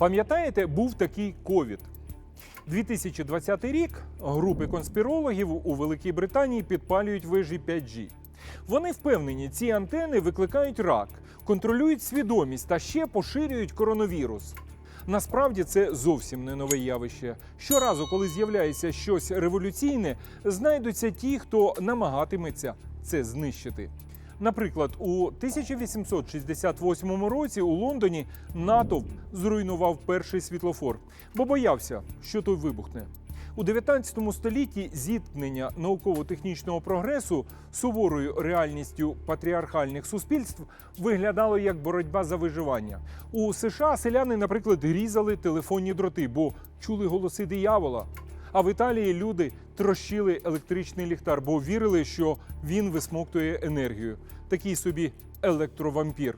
Пам'ятаєте, був такий ковід. 2020 рік групи конспірологів у Великій Британії підпалюють вежі 5G. Вони впевнені, ці антени викликають рак, контролюють свідомість та ще поширюють коронавірус. Насправді це зовсім не нове явище. Щоразу, коли з'являється щось революційне, знайдуться ті, хто намагатиметься це знищити. Наприклад, у 1868 році у Лондоні натовп зруйнував перший світлофор, бо боявся, що той вибухне. У 19 столітті зіткнення науково-технічного прогресу суворою реальністю патріархальних суспільств виглядало як боротьба за виживання. У США селяни, наприклад, різали телефонні дроти, бо чули голоси диявола. А в Італії люди трощили електричний ліхтар, бо вірили, що він висмоктує енергію. Такий собі електровампір.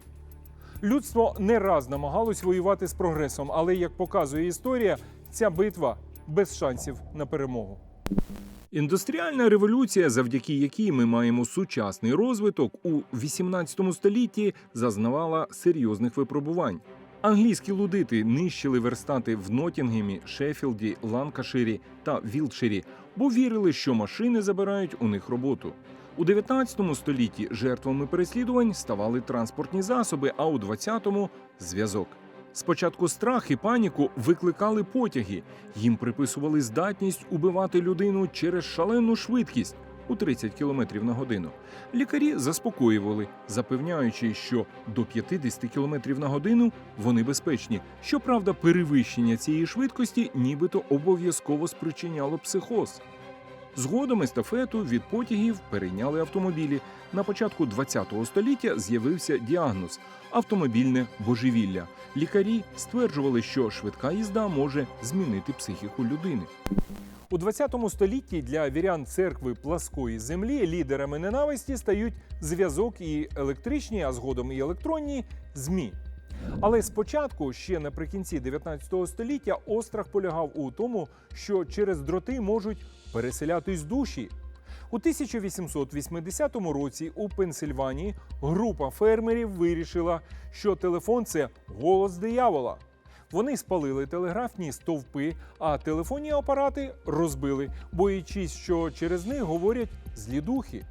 Людство не раз намагалось воювати з прогресом, але як показує історія, ця битва без шансів на перемогу. Індустріальна революція, завдяки якій ми маємо сучасний розвиток, у 18 столітті зазнавала серйозних випробувань. Англійські лудити нищили верстати в Нотінгемі, Шеффілді, Ланкаширі та Вілтширі, бо вірили, що машини забирають у них роботу. У 19 столітті жертвами переслідувань ставали транспортні засоби, а у 20-му – зв'язок. Спочатку страх і паніку викликали потяги. Їм приписували здатність убивати людину через шалену швидкість у 30 км на годину. Лікарі заспокоювали, запевняючи, що до 50 км на годину вони безпечні. Щоправда, перевищення цієї швидкості нібито обов'язково спричиняло психоз. Згодом естафету від потягів перейняли автомобілі. На початку ХХ століття з'явився діагноз автомобільне божевілля. Лікарі стверджували, що швидка їзда може змінити психіку людини. У 20 столітті для вірян церкви пласкої землі лідерами ненависті стають зв'язок і електричні, а згодом і електронні змі. Але спочатку, ще наприкінці 19 століття, острах полягав у тому, що через дроти можуть переселятись душі. У 1880 році у Пенсильванії група фермерів вирішила, що телефон це голос диявола. Вони спалили телеграфні стовпи, а телефонні апарати розбили, боячись, що через них говорять злі духи.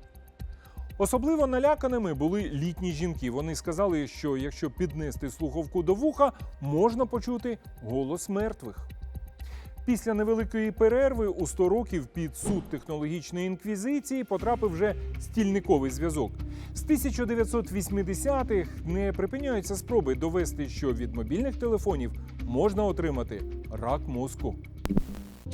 Особливо наляканими були літні жінки. Вони сказали, що якщо піднести слуховку до вуха, можна почути голос мертвих. Після невеликої перерви у 100 років під суд технологічної інквізиції потрапив вже стільниковий зв'язок. З 1980-х не припиняються спроби довести, що від мобільних телефонів можна отримати рак мозку.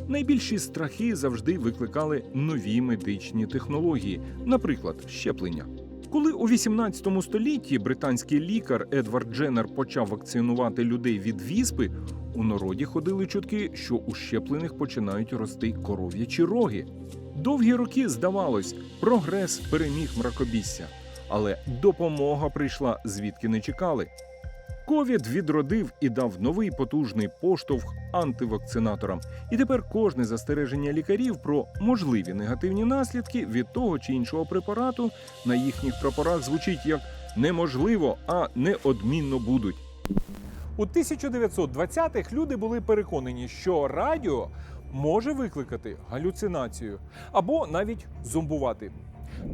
Найбільші страхи завжди викликали нові медичні технології, наприклад, щеплення. Коли у 18 столітті британський лікар Едвард Дженнер почав вакцинувати людей від віспи, у народі ходили чутки, що у щеплених починають рости коров'ячі роги. Довгі роки здавалось, прогрес переміг мракобісся, але допомога прийшла звідки не чекали. Ковід відродив і дав новий потужний поштовх антивакцинаторам. І тепер кожне застереження лікарів про можливі негативні наслідки від того чи іншого препарату на їхніх прапорах звучить як неможливо, а неодмінно будуть. У 1920-х люди були переконані, що радіо може викликати галюцинацію або навіть зомбувати.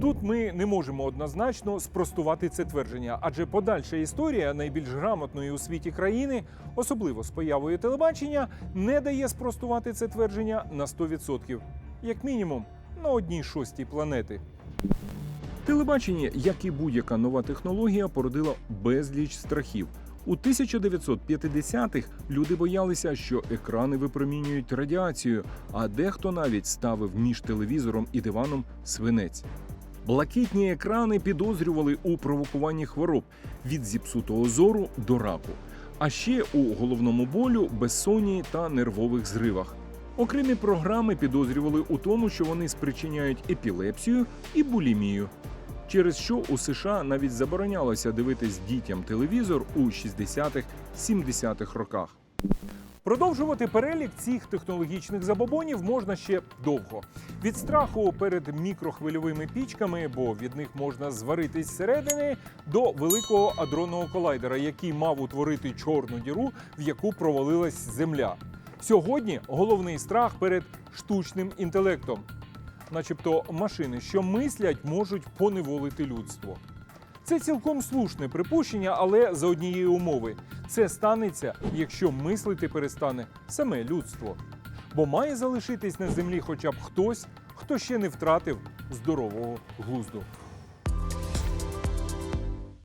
Тут ми не можемо однозначно спростувати це твердження, адже подальша історія найбільш грамотної у світі країни, особливо з появою телебачення, не дає спростувати це твердження на 100%, як мінімум на одній шостій планети. Телебачення, як і будь-яка нова технологія, породило безліч страхів. У 1950-х люди боялися, що екрани випромінюють радіацію, а дехто навіть ставив між телевізором і диваном свинець. Блакитні екрани підозрювали у провокуванні хвороб від зіпсутого зору до раку, а ще у головному болю, безсонні та нервових зривах. Окремі програми підозрювали у тому, що вони спричиняють епілепсію і булімію, через що у США навіть заборонялося дивитись дітям телевізор у 60-х, 70-х роках. Продовжувати перелік цих технологічних забобонів можна ще довго. Від страху перед мікрохвильовими пічками, бо від них можна зваритись зсередини, до великого адронного колайдера, який мав утворити чорну діру, в яку провалилась земля. Сьогодні головний страх перед штучним інтелектом, начебто машини, що мислять, можуть поневолити людство. Це цілком слушне припущення, але за однієї умови це станеться, якщо мислити перестане саме людство. Бо має залишитись на землі хоча б хтось, хто ще не втратив здорового глузду.